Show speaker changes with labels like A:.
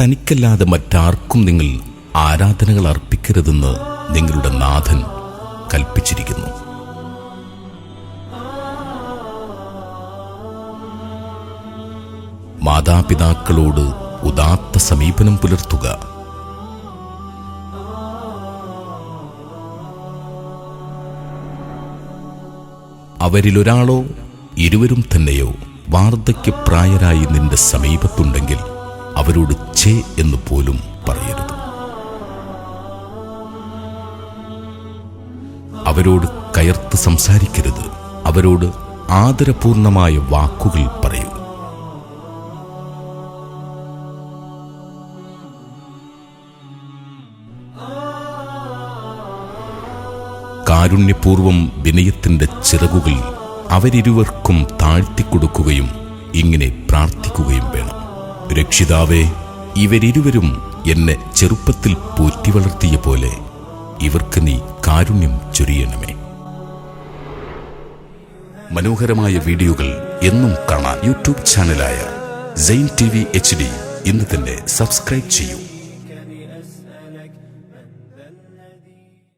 A: തനിക്കല്ലാതെ മറ്റാർക്കും നിങ്ങൾ ആരാധനകൾ അർപ്പിക്കരുതെന്ന് നിങ്ങളുടെ നാഥൻ കൽപ്പിച്ചിരിക്കുന്നു. മാതാപിതാക്കളോട് ഉദാത്ത സമീപനം പുലർത്തുക. അവരിലൊരാളോ ഇരുവരും തന്നെയോ വാർദ്ധക്യപ്രായരായി നിന്റെ സമീപത്തുണ്ടെങ്കിൽ അവരോട് ചേ എന്ന് പോലും പറയരുത്. അവരോട് കയർത്ത് സംസാരിക്കരുത്. അവരോട് ആദരപൂർണമായ വാക്കുകൾ പറയൂ കാരുണ്യപൂർവം വിനയത്തിന്റെ ചിറകുകൾ അവരിരുവർക്കും താഴ്ത്തിക്കൊടുക്കുകയും ഇങ്ങനെ പ്രാർത്ഥിക്കുകയും വേണം. രക്ഷിതാവേ ഇവരിരുവരും എന്നെ ചെറുപ്പത്തിൽ പോറ്റി വളർത്തിയ പോലെ ഇവർക്ക് നീ കാരുണ്യം ചൊരിയണമേ. മനോഹരമായ വീഡിയോകൾ എന്നും കാണാൻ YouTube ചാനലായ Zain T V H D ഇന്ന് തന്നെ സബ്സ്ക്രൈബ് ചെയ്യൂ.